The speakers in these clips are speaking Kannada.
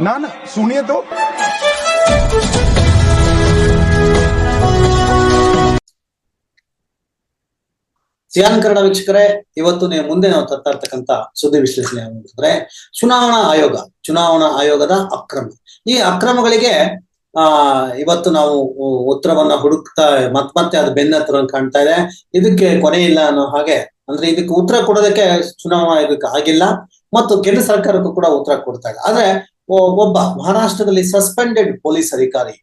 ना ना सुनिए तो ಸಿಯಾನ್ ಕನ್ನಡ ವೀಕ್ಷಕರೇ, ಇವತ್ತು ನೀವು ಮುಂದೆ ನಾವು ತರ್ತಾ ಸುದ್ದಿ ವಿಶ್ಲೇಷಣೆ ಅಂತಂದ್ರೆ, ಚುನಾವಣಾ ಆಯೋಗ, ಚುನಾವಣಾ ಆಯೋಗದ ಅಕ್ರಮ. ಈ ಅಕ್ರಮಗಳಿಗೆ, ಆ, ಇವತ್ತು ನಾವು ಉತ್ತರವನ್ನ ಹುಡುಕ್ತಾ ಮತ್ ಮತ್ತೆ ಅದು ಬೆನ್ನತ್ರ ಕಾಣ್ತಾ ಇದೆ. ಇದಕ್ಕೆ ಕೊನೆ ಇಲ್ಲ ಅನ್ನೋ ಹಾಗೆ, ಅಂದ್ರೆ ಇದಕ್ಕೆ ಉತ್ತರ ಕೊಡೋದಕ್ಕೆ ಚುನಾವಣಾ ಆಯೋಗಕ್ಕೆ ಆಗಿಲ್ಲ, ಮತ್ತು ಕೇಂದ್ರ ಸರ್ಕಾರಕ್ಕೂ ಕೂಡ ಉತ್ತರ ಕೊಡ್ತಾ ಇದೆ ಆದ್ರೆ ಒಬ್ಬ ಮಹಾರಾಷ್ಟ್ರದಲ್ಲಿ ಸಸ್ಪೆಂಡೆಡ್ ಪೊಲೀಸ್ ಅಧಿಕಾರಿ.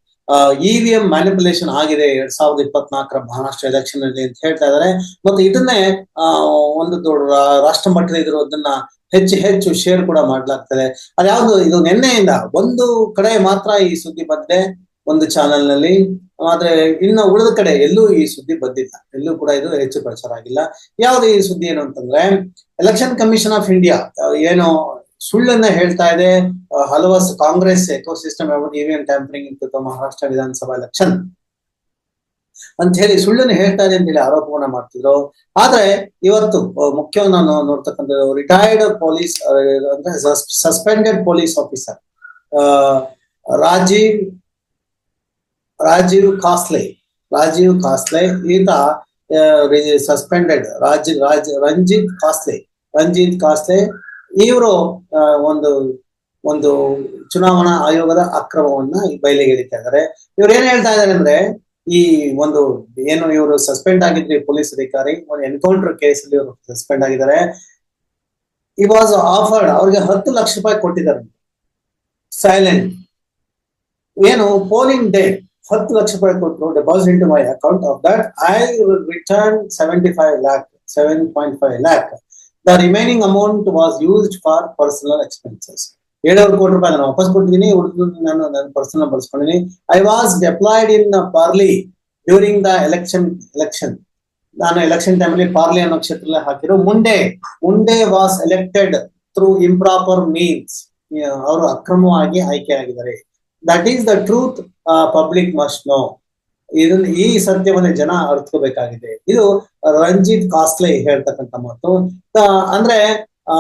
ಇವಿಎಂ ಮ್ಯಾನಿಪುಲೇಷನ್ ಆಗಿದೆ ಎರಡ್ ಸಾವಿರದ ಇಪ್ಪತ್ನಾಲ್ಕರ ಮಹಾರಾಷ್ಟ್ರ ಎಲೆಕ್ಷನ್ ಅಲ್ಲಿ ಅಂತ ಹೇಳ್ತಾ ಇದ್ದಾರೆ ಮತ್ತೆ ಇದನ್ನೇ ಒಂದು ದೊಡ್ಡ ರಾಷ್ಟ್ರ ಮಟ್ಟದ ಇರೋದನ್ನ ಹೆಚ್ಚು ಹೆಚ್ಚು ಶೇರ್ ಕೂಡ ಮಾಡ್ಲಾಗ್ತದೆ. ಅದ್ಯಾವುದು ಇದು ನಿನ್ನೆಯಿಂದ ಒಂದು ಕಡೆ ಮಾತ್ರ ಈ ಸುದ್ದಿ ಬಂದಿದೆ ಒಂದು ಚಾನೆಲ್ನಲ್ಲಿ ಆದ್ರೆ ಇನ್ನು ಉಳಿದ ಕಡೆ ಎಲ್ಲೂ ಈ ಸುದ್ದಿ ಬಂದಿಲ್ಲ. ಎಲ್ಲೂ ಕೂಡ ಇದು ಹೆಚ್ಚು ಪ್ರಚಾರ ಆಗಿಲ್ಲ. ಯಾವ್ದು ಈ ಸುದ್ದಿ ಏನು ಅಂತಂದ್ರೆ ಎಲೆಕ್ಷನ್ ಕಮಿಷನ್ ಆಫ್ ಇಂಡಿಯಾ ಏನು ಸುಳ್ಳನ್ನ ಹೇಳ್ತಾ ಇದೆ. ಹಲವಾರು Congress echo ecosystem EVM tampering ಇತ್ತು ಮಹಾರಾಷ್ಟ್ರ ವಿಧಾನಸಭಾ ಎಲೆಕ್ಷನ್. ಅಂತ ಹೇಳಿ ಸುಳ್ಳನ್ನು ಹೇಳ್ತಾ ಇದೆ ಅಂತ ಹೇಳಿ ಆರೋಪವನ್ನ ಮಾಡ್ತಿದ್ರು. ಆದ್ರೆ ಇವತ್ತು ಮುಖ್ಯ ನಾನು ನೋಡ್ತಕ್ಕಂಥ ರಿಟೈರ್ಡ್ ಪೊಲೀಸ್ ಅಂದ್ರೆ suspended police officer Rajeev Rajeev Kasle Rajeev Kasle, ಈತ ಸಸ್ಪೆಂಡೆಡ್ ರಾಜ್ ರಾಜ್, ರಂಜಿತ್ ಕಾಸ್ಲೆ ರಂಜಿತ್ ಕಾಸ್ಲೆ ಇವರು ಒಂದು ಒಂದು ಚುನಾವಣಾ ಆಯೋಗದ ಅಕ್ರಮವನ್ನ ಬಯಲಿಗೆ ಎಳಿತಾ ಇದ್ದಾರೆ. ಇವ್ರು ಏನ್ ಹೇಳ್ತಾ ಇದ್ದಾರೆ ಅಂದ್ರೆ, ಈ ಒಂದು, ಏನು ಇವರು ಸಸ್ಪೆಂಡ್ ಆಗಿದ್ರು ಪೊಲೀಸ್ ಅಧಿಕಾರಿ, ಒಂದು ಎನ್ಕೌಂಟರ್ ಕೇಸ್ ಅಲ್ಲಿ ಇವರು ಸಸ್ಪೆಂಡ್ ಆಗಿದ್ದಾರೆ. ಈ ವಾಸ್ ಆಫರ್ಡ್ ಅವ್ರಿಗೆ ಹತ್ತು ಲಕ್ಷ ರೂಪಾಯಿ ಕೊಟ್ಟಿದ್ದಾರೆ. ಸೈಲೆಂಟ್ ಏನು ಪೋಲಿಂಗ್ ಡೇ ಹತ್ತು ಲಕ್ಷ ರೂಪಾಯಿ ಕೊಟ್ಟರು deposit to my account of that I return seventy five lakh seven point five lakh the remaining amount was used for personal expenses ಏಳುವರೆ ಕೋಟಿ ರೂಪಾಯಿ ನಾನು ವಾಪಸ್ ಕೊಟ್ಟಿದ್ದೀನಿ ಉಳಿದು ನಾನು ನನ್ನ personal ಬಳಸ್ಕೊಂಡಿದ್ದೀನಿ. I was deployed in Parli during the election election ನಾನು ಎಲೆಕ್ಷನ್ ಟೈಮಲ್ಲಿ ಪಾರ್ಲಿ ಅನ್ನೋ ಕ್ಷೇತ್ರದಲ್ಲಿ ಹಾಕಿರೋ Munde Munde was elected through improper means ಅವರು ಅಕ್ರಮವಾಗಿ ಆಯ್ಕೆ ಆಗಿದ್ದಾರೆ. That is the truth public must know ಇದನ್ನ ಈ ಸತ್ಯವನ್ನ ಜನ ಅರ್ಥಕೋಬೇಕಾಗಿದೆ ಇದು ರಂಜಿತ್ ಕಾಸ್ಲೆ ಹೇಳ್ತಕ್ಕಂಥ ಮಾತು. ಅಂದ್ರೆ, ಆ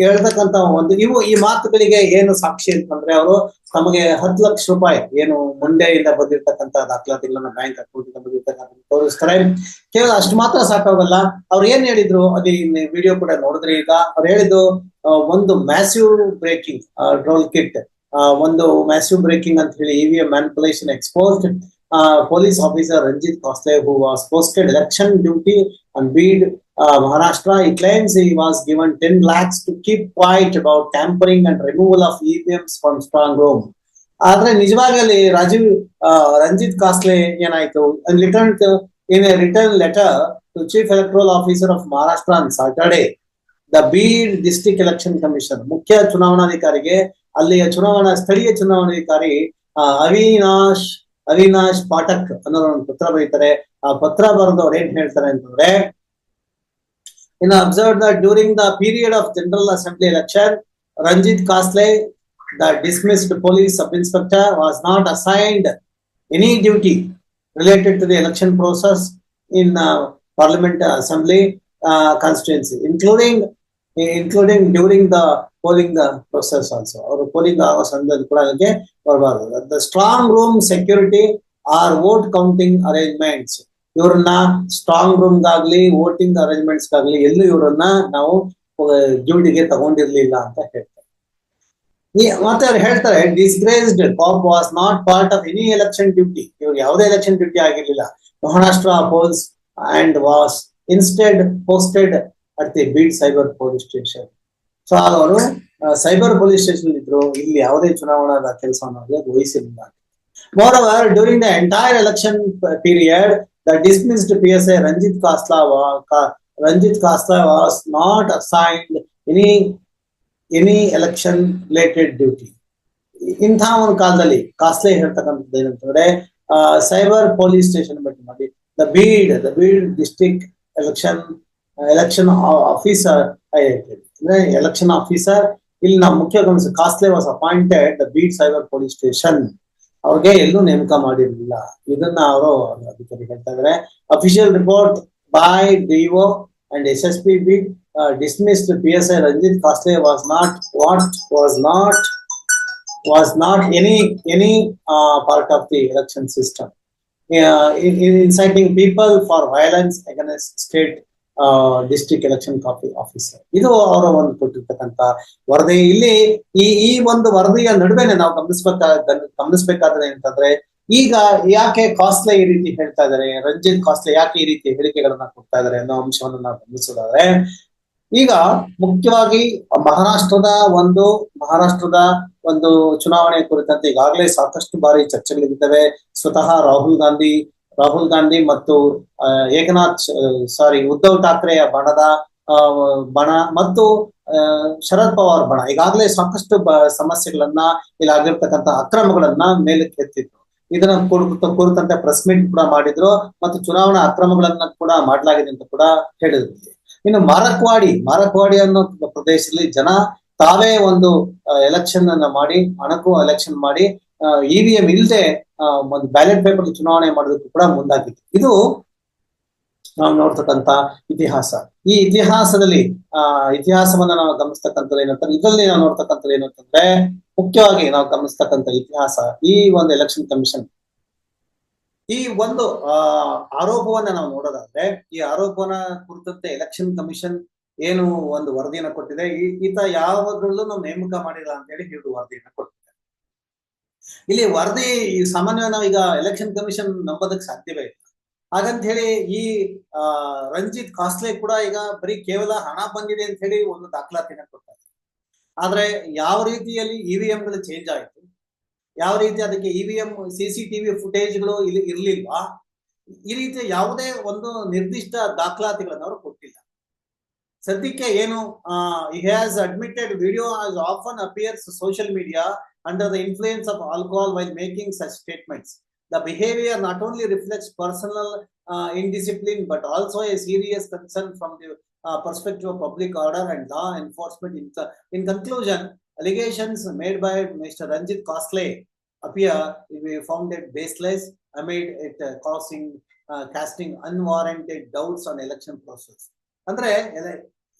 ಹೇಳ್ತಕ್ಕಂತ ಒಂದು, ಇವು ಈ ಮಾತುಗಳಿಗೆ ಏನು ಸಾಕ್ಷಿ ಅಂತಂದ್ರೆ ಅವರು ತಮಗೆ ಹತ್ತು ಲಕ್ಷ ರೂಪಾಯಿ ಏನು ಮುಂಡೆಯಿಂದ ಬಂದಿರ್ತಕ್ಕಂತ ದಾಖಲಾತಿಗಳನ್ನ ಬ್ಯಾಂಕ್ ಅಕೌಂಟ್ ಇಂದ ಬಂದಿರ್ತಕ್ಕಂಥ ತೋರಿಸ್ತಾರೆ. ಕೇವಲ ಅಷ್ಟು ಮಾತ್ರ ಸಾಕಾಗಲ್ಲ. ಅವ್ರು ಏನ್ ಹೇಳಿದ್ರು ಅದು ವಿಡಿಯೋ ಕೂಡ ನೋಡಿದ್ರೆ ಈಗ ಅವ್ರು ಹೇಳಿದ್ದು ಒಂದು ಮ್ಯಾಸಿವ್ ಬ್ರೇಕಿಂಗ್ ಡ್ರೋಲ್ ಕಿಟ್ ಒಂದು ಮ್ಯಾಸಿವ್ ಬ್ರೇಕಿಂಗ್ ಅಂತ ಹೇಳಿ EVM manipulation exposed police officer Ranjit Khosle, who was posted election duty on Bid, uh, Maharashtra, he claims he was given 10 lakhs to keep quiet about tampering and removal of EVMs from strong room. ಆದ್ರೆ ನಿಜವಾಗಲಿ ರಾಜೀವ್ ಆ, ರಂಜಿತ್ ಕಾಸ್ಲೆ ಏನಾಯ್ತು return in a return letter to chief electoral officer of Maharashtra on Saturday the Beed district election commission ಮುಖ್ಯ ಚುನಾವಣಾಧಿಕಾರಿಗೆ ಅಲ್ಲಿಯ ಚುನಾವಣಾ ಸ್ಥಳೀಯ ಚುನಾವಣಾಧಿಕಾರಿ ಆ, ಅವಿನಾಶ್ ಅವಿನಾಶ್ ಪಾಠಕ್ ಅನ್ನೋರು ಒಂದು ಪತ್ರ ಬರೀತಾರೆ. ಆ ಪತ್ರ ಬರೆದು ಅವ್ರು ಏನ್ ಹೇಳ್ತಾರೆ ಅಂತಂದ್ರೆ in observe that during the period of general assembly election Ranjit Kasle the dismissed police sub inspector was not assigned any duty related to the election process in parliament assembly constituency including including during the polling process also ಅವರು ಪೋಲಿಂಗ್ ಆಗೋ ಸಂದರ್ಭದಲ್ಲಿ ಕೂಡ ಅದಕ್ಕೆ ಬರಬಾರ್ದು. The strong room security or vote counting arrangements ಇವ್ರನ್ನ ಸ್ಟ್ರಾಂಗ್ ರೂಮ್ಗಾಗ್ಲಿ ವೋಟಿಂಗ್ ಅರೇಂಜ್ಮೆಂಟ್ಸ್ ಗಾಗ್ಲಿ ಎಲ್ಲೂ ಇವರನ್ನ ನಾವು ಡ್ಯೂಟಿಗೆ ತಗೊಂಡಿರ್ಲಿಲ್ಲ ಅಂತ ಹೇಳ್ತಾರೆ. ಮತ್ತೆ ಅವ್ರು ಹೇಳ್ತಾರೆ disgraced cop was not part of any election duty ಇವ್ರು ಯಾವುದೇ election duty ಆಗಿರ್ಲಿಲ್ಲ. Maharashtra polls and was instead posted ಅಡ್ತೀವಿ Beed cyber police station so ಅವರು ಸೈಬರ್ ಪೊಲೀಸ್ ಸ್ಟೇಷನ್ ಇದ್ರು, ಇಲ್ಲಿ ಯಾವುದೇ ಚುನಾವಣಾ ಕೆಲಸವನ್ನು ಅವರಿಗೆ ವಹಿಸಿಲ್ಲ moreover during the entire election period the dismissed P S I Ranjit Kasle Ranjit Kasle was not assigned any any election related duty ಇಂಥ ಒಂದು ಕಾಲದಲ್ಲಿ ಕಾಸ್ಲೆ ಹೇಳ್ತಕ್ಕಂಥದ್ದು ಏನಂತಂದ್ರೆ ಸೈಬರ್ ಪೊಲೀಸ್ ಸ್ಟೇಷನ್ ಭೇಟಿ ಮಾಡಿ the Beed the Beed district election election officer ಅಂದ್ರೆ ಎಲೆಕ್ಷನ್ ಆಫೀಸರ್ ಇಲ್ಲಿ ನಮ್ಮ ಮುಖ್ಯ ಗಮನಿಸ Kasle was appointed the Beed cyber police station ಅವ್ರಿಗೆ ಎಲ್ಲೂ ನೇಮಕ ಮಾಡಿರಲಿಲ್ಲ. ಇದನ್ನ ಅವರು ಅಧಿಕಾರಿ ಹೇಳ್ತಾ ಇದಾರೆ. Official report by D O and S S P B dismissed P S I Ranjit Kasle was not what was not was not any any part of the election system inciting people for violence against people for election copy officer ಇದು ಅವರ ಒಂದು ಕೊಟ್ಟಿರ್ತಕ್ಕಂತ ವರದಿ. ಇಲ್ಲಿ ಈ ಈ ಒಂದು ವರದಿಯ ನಡುವೆನೆ ನಾವು ಗಮನಿಸ್ಬೇಕಾದ ಗಮನಿಸ್ಬೇಕಾದ್ರೆ ಅಂತಂದ್ರೆ ಈಗ ಯಾಕೆ ಕಾಸ್ಟ್ಲೆ ಈ ರೀತಿ ಹೇಳ್ತಾ ಇದಾರೆ ರಂಜಿತ್ ಕಾಸ್ಟ್ಲೆ ಯಾಕೆ ಈ ರೀತಿ ಹೇಳಿಕೆಗಳನ್ನ ಕೊಡ್ತಾ ಇದಾರೆ ಅನ್ನೋ ಅಂಶವನ್ನು ನಾವು ಗಮನಿಸೋದಾದ್ರೆ ಈಗ ಮುಖ್ಯವಾಗಿ ಮಹಾರಾಷ್ಟ್ರದ ಒಂದು ಮಹಾರಾಷ್ಟ್ರದ ಒಂದು ಚುನಾವಣೆ ಕುರಿತಂತೆ ಈಗಾಗಲೇ ಸಾಕಷ್ಟು ಬಾರಿ ಚರ್ಚೆಗಳಿದ್ದಾವೆ ಸ್ವತಃ ರಾಹುಲ್ ಗಾಂಧಿ ರಾಹುಲ್ ಗಾಂಧಿ ಮತ್ತು ಏಕನಾಥ್ ಸಾರಿ ಉದ್ಧವ್ ಠಾಕ್ರೆಯ ಬಣದ ಬಣ ಮತ್ತು ಶರದ್ ಪವಾರ್ ಬಣ. ಈಗಾಗಲೇ ಸಾಕಷ್ಟು ಸಮಸ್ಯೆಗಳನ್ನ ಇಲ್ಲಿ ಆಗಿರ್ತಕ್ಕಂತ ಅಕ್ರಮಗಳನ್ನ ಮೇಲಕ್ಕೆ ಎತ್ತಿದ್ರು ಇದನ್ನ ಕುರಿತು, ಕುರಿತಂತೆ ಪ್ರೆಸ್ ಮೀಟ್ ಕೂಡ ಮಾಡಿದ್ರು ಮತ್ತು ಚುನಾವಣಾ ಅಕ್ರಮಗಳನ್ನ ಕೂಡ ಮಾಡಲಾಗಿದೆ ಅಂತ ಕೂಡ ಹೇಳಿದ್ರು. ಇನ್ನು ಮಾರಕ್ವಾಡಿ ಮಾರಕ್ವಾಡಿ ಅನ್ನೋ ಪ್ರದೇಶದಲ್ಲಿ ಜನ ತಾವೇ ಒಂದು ಎಲೆಕ್ಷನ್ ಅನ್ನ ಮಾಡಿ, ಅಣಕು ಎಲೆಕ್ಷನ್ ಮಾಡಿ ಇವಿಎಂ ಇಲ್ಲದೆ ಒಂದು ಬ್ಯಾಲೆಟ್ ಪೇಪರ್ ಚುನಾವಣೆ ಮಾಡೋದಕ್ಕೂ ಕೂಡ ಮುಂದಾಗಿತ್ತು. ಇದು ನಾವು ನೋಡ್ತಕ್ಕಂತ ಇತಿಹಾಸ. ಈ ಇತಿಹಾಸದಲ್ಲಿ, ಆ, ಇತಿಹಾಸವನ್ನ ನಾವು ಗಮನಿಸ್ತಕ್ಕಂಥದ್ದು ಏನಂತಾರೆ ಇದರಲ್ಲಿ ನಾವು ನೋಡ್ತಕ್ಕಂಥದ್ದು ಏನಂತಂದ್ರೆ ಮುಖ್ಯವಾಗಿ ನಾವು ಗಮನಿಸ್ತಕ್ಕಂಥ ಇತಿಹಾಸ ಈ ಒಂದು ಎಲೆಕ್ಷನ್ ಕಮಿಷನ್ ಈ ಒಂದು, ಆ, ಆರೋಪವನ್ನ ನಾವು ನೋಡೋದಾದ್ರೆ, ಈ ಆರೋಪನ ಕುರಿತಂತೆ ಎಲೆಕ್ಷನ್ ಕಮಿಷನ್ ಏನು ಒಂದು ವರದಿಯನ್ನು ಕೊಟ್ಟಿದೆ. ಈತ ಯಾವಾಗಲೂ ನಾವು ನೇಮಕ ಮಾಡಿಲ್ಲ ಅಂತ ಹೇಳಿ ವರದಿಯನ್ನು ಕೊಟ್ಟಿದೆ. ಇಲ್ಲಿ ವರದಿ ನಾವು ಈಗ ಎಲೆಕ್ಷನ್ ಕಮಿಷನ್ ನಂಬೋದಕ್ಕೆ ಸಾಧ್ಯವೇ ಇಲ್ಲ. ಹಾಗಂತ ಹೇಳಿ ಈ ರಂಜಿತ್ ಕಾಸ್ಲೆ ಕೂಡ ಈಗ ಬರೀ ಕೇವಲ ಹಣ ಬಂದಿದೆ ಅಂತ ಹೇಳಿ ಒಂದು ದಾಖಲಾತಿನ ಕೊಡ್ತಾರೆ ಆದ್ರೆ ಯಾವ ರೀತಿಯಲ್ಲಿ ಇವಿಎಂ ಗಳು ಚೇಂಜ್ ಆಯ್ತು? ಯಾವ ರೀತಿ ಅದಕ್ಕೆ ಇವಿಎಂ ಸಿ ಸಿ ಟಿವಿ ಫುಟೇಜ್ಗಳು ಇಲ್ಲಿ ಇರ್ಲಿಲ್ವಾ? ಈ ರೀತಿಯ ಯಾವುದೇ ಒಂದು ನಿರ್ದಿಷ್ಟ ದಾಖಲಾತಿಗಳನ್ನು ಅವರು ಕೊಟ್ಟಿಲ್ಲ. ಸದ್ಯಕ್ಕೆ ಏನು has admitted video as often appears social media under influence of alcohol while making such statements. The behavior not only reflects personal uh, indiscipline but also a serious concern from the uh, perspective of public order and law enforcement. In, in conclusion, allegations made by Mr. Ranjit Kosle appear to be founded baseless amid it uh, causing uh, casting unwarranted doubts on election process. ಅಂದ್ರೆ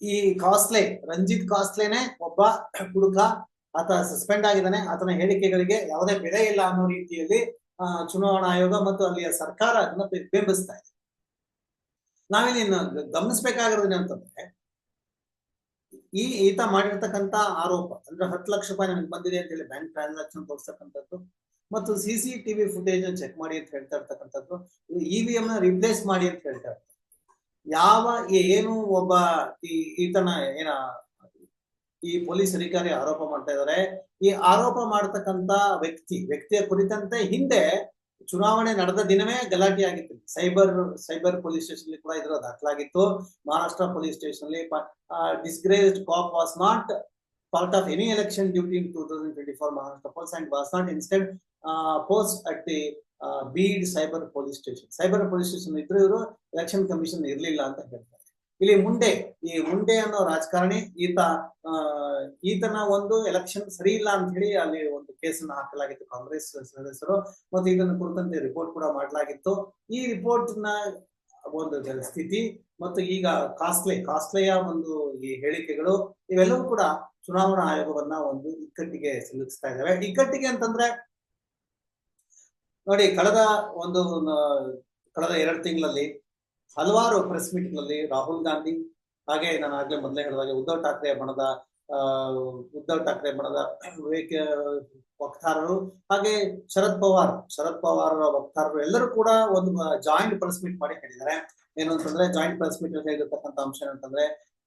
ಈ ಕಾಸ್ಟ್ಲೆ ರಂಜಿತ್ ಕಾಸ್ಟ್ಲೆನೆ ಒಬ್ಬ ಹುಡುಗ ಆತ ಸಸ್ಪೆಂಡ್ ಆಗಿದ್ದಾನೆ. ಆತನ ಹೇಳಿಕೆಗಳಿಗೆ ಯಾವುದೇ ಬೆಲೆ ಇಲ್ಲ ಅನ್ನೋ ರೀತಿಯಲ್ಲಿ ಚುನಾವಣಾ ಆಯೋಗ ಮತ್ತು ಅಲ್ಲಿಯ ಸರ್ಕಾರ ಅದನ್ನ ಬೆಂಬಲಿಸ್ತಾ ಇದೆ. ನಾವಿಲ್ಲಿ ಗಮನಿಸ್ಬೇಕಾಗಿರೋದೇ ಏನಂತಂದ್ರೆ ಈ, ಈತ ಮಾಡಿರ್ತಕ್ಕಂತ ಆರೋಪ, ಅಂದ್ರೆ ಹತ್ತು ಲಕ್ಷ ರೂಪಾಯಿ ನನಗೆ ಬಂದಿದೆ ಅಂತ ಹೇಳಿ ಬ್ಯಾಂಕ್ ಟ್ರಾನ್ಸಾಕ್ಷನ್ ತೋರಿಸ್ತಕ್ಕಂಥದ್ದು, ಮತ್ತು C C TV footage check ಮಾಡಿ ಅಂತ ಹೇಳ್ತಾ ಇರ್ತಕ್ಕಂಥದ್ದು ಇವಿಎಂ ನ ರಿಪ್ಲೇಸ್ ಮಾಡಿ ಅಂತ ಹೇಳ್ತಾ ಇರ್ತಾರೆ ಯಾವ, ಏನು ಒಬ್ಬ ಈ, ಈತನ, ಏನ ಈ ಪೊಲೀಸ್ ಅಧಿಕಾರಿ ಆರೋಪ ಮಾಡ್ತಾ ಇದ್ದಾರೆ. ಈ ಆರೋಪ ಮಾಡ್ತಕ್ಕಂತ ವ್ಯಕ್ತಿ, ವ್ಯಕ್ತಿಯ ಕುರಿತಂತೆ ಹಿಂದೆ ಚುನಾವಣೆ ನಡೆದ ದಿನವೇ ಗಲಾಟೆ ಆಗಿತ್ತು. ಸೈಬರ್ ಸೈಬರ್ ಪೊಲೀಸ್ ಸ್ಟೇಷನ್ ಕೂಡ ಇದರ ದಾಖಲಾಗಿತ್ತು. ಮಹಾರಾಷ್ಟ್ರ ಪೊಲೀಸ್ ಸ್ಟೇಷನ್ ಅಲ್ಲಿ disgraced cop was not part of any election duty in two thousand twenty four Maharashtra police and was not instant post at the Beed cyber police station. Cyber police station ಇದ್ರು ಇವರು ಎಲೆಕ್ಷನ್ ಕಮಿಷನ್ ಇರ್ಲಿಲ್ಲ ಅಂತ ಹೇಳ್ತಾರೆ. ಇಲ್ಲಿ ಮುಂಡೆ ಈ ಮುಂಡೆ ಅನ್ನೋ ರಾಜಕಾರಣಿ, ಈತ ಈತನ ಒಂದು ಎಲೆಕ್ಷನ್ ಸರಿ ಇಲ್ಲ ಅಂತ ಹೇಳಿ ಅಲ್ಲಿ ಒಂದು ಕೇಸನ್ನ ಹಾಕಲಾಗಿತ್ತು ಕಾಂಗ್ರೆಸ್ ಸದಸ್ಯರು. ಮತ್ತು ಇದನ್ನು ಕುರಿತಂತೆ ರಿಪೋರ್ಟ್ ಕೂಡ ಮಾಡಲಾಗಿತ್ತು. ಈ ರಿಪೋರ್ಟ್ನ ಒಂದು ಸ್ಥಿತಿ ಮತ್ತು ಈಗ ಕಾಸ್ಲೆ ಕಾಸ್ಲೆಯ ಒಂದು ಈ ಹೇಳಿಕೆಗಳು, ಇವೆಲ್ಲವೂ ಕೂಡ ಚುನಾವಣಾ ಆಯೋಗವನ್ನ ಒಂದು ಇಕ್ಕಟ್ಟಿಗೆ ಸಿಲುಕಿಸ್ತಾ ಇದ್ದಾವೆ. ಇಕ್ಕಟ್ಟಿಗೆ ಅಂತಂದ್ರೆ, ನೋಡಿ, ಕಳೆದ ಒಂದು ಕಳೆದ ಎರಡು ತಿಂಗಳಲ್ಲಿ ಹಲವಾರು ಪ್ರೆಸ್ ಮೀಟ್ನಲ್ಲಿ ರಾಹುಲ್ ಗಾಂಧಿ ಹಾಗೆ ನಾನು ಆಗ್ಲೇ ಮೊದಲೇ ಹೇಳಿದಾಗ ಉದ್ಧವ್ ಠಾಕ್ರೆ ಬಣದ ಉದ್ಧವ್ ಠಾಕ್ರೆ ಬಣದ ವಿವೇಕ ವಕ್ತಾರರು ಹಾಗೆ ಶರದ್ ಪವಾರ್ ಶರದ್ ಪವಾರ್ ವಕ್ತಾರರು ಎಲ್ಲರೂ ಕೂಡ ಒಂದು ಜಾಯಿಂಟ್ ಪ್ರೆಸ್ ಮೀಟ್ ಮಾಡಿ ಹೇಳಿದ್ದಾರೆ. ಏನು ಅಂತಂದ್ರೆ ಜಾಯಿಂಟ್ ಪ್ರೆಸ್ ಮೀಟ್ ಹೇಳಿರ್ತಕ್ಕಂಥ ಅಂಶ ಏನಂತಂದ್ರೆ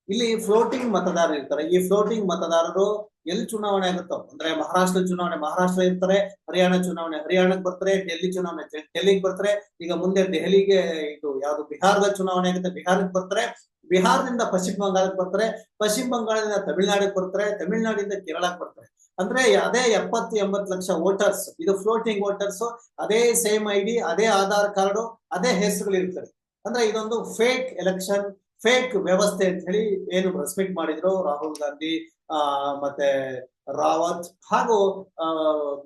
ಇಲ್ಲಿ ಫ್ಲೋಟಿಂಗ್ ಮತದಾರರು ಇರ್ತಾರೆ. ಈ ಫ್ಲೋಟಿಂಗ್ ಮತದಾರರು ಎಲ್ಲಿ ಚುನಾವಣೆ ಆಗುತ್ತೋ? ಅಂದ್ರೆ ಮಹಾರಾಷ್ಟ್ರ ಚುನಾವಣೆ, ಮಹಾರಾಷ್ಟ್ರ ಇರ್ತಾರೆ, ಹರಿಯಾಣ ಚುನಾವಣೆ, ಹರಿಯಾಣಕ್ಕೆ ಬರ್ತಾರೆ, ಡೆಲ್ಲಿ ಚುನಾವಣೆ ಡೆಲ್ಲಿಗೆ ಬರ್ತಾರೆ, ಈಗ ಮುಂದೆ ದೆಹಲಿಗೆ ಇದು ಯಾವ್ದು ಬಿಹಾರದ ಚುನಾವಣೆ ಆಗುತ್ತೆ, ಬಿಹಾರಕ್ಕೆ ಬರ್ತಾರೆ, ಬಿಹಾರದಿಂದ ಪಶ್ಚಿಮ ಬಂಗಾಳಕ್ಕೆ ಬರ್ತಾರೆ, ಪಶ್ಚಿಮ ಬಂಗಾಳದಿಂದ ತಮಿಳ್ನಾಡಿಗೆ ಬರ್ತಾರೆ, ತಮಿಳ್ನಾಡಿಂದ ಕೇರಳಕ್ಕೆ ಬರ್ತಾರೆ. ಅಂದ್ರೆ ಅದೇ ಎಪ್ಪತ್ತು, ಎಂಬತ್ತು ಲಕ್ಷ ವೋಟರ್ಸ್ ಇದು ಫ್ಲೋಟಿಂಗ್ ವೋಟರ್ಸ್ ಅದೇ ಸೇಮ್ ಐ ಡಿ ಅದೇ ಆಧಾರ್ ಕಾರ್ಡ್, ಅದೇ ಹೆಸರುಗಳು ಇರ್ತಾರೆ ಅಂದ್ರೆ ಇದೊಂದು ಫೇಕ್ ಎಲೆಕ್ಷನ್ ಫೇಕ್ ವ್ಯವಸ್ಥೆ ಅಂತ ಹೇಳಿ ಏನು ರೆಸ್ಪೆಕ್ಟ್ ಮಾಡಿದ್ರು ರಾಹುಲ್ ಗಾಂಧಿ, ಆ, ಮತ್ತೆ ರಾವತ್ ಹಾಗೂ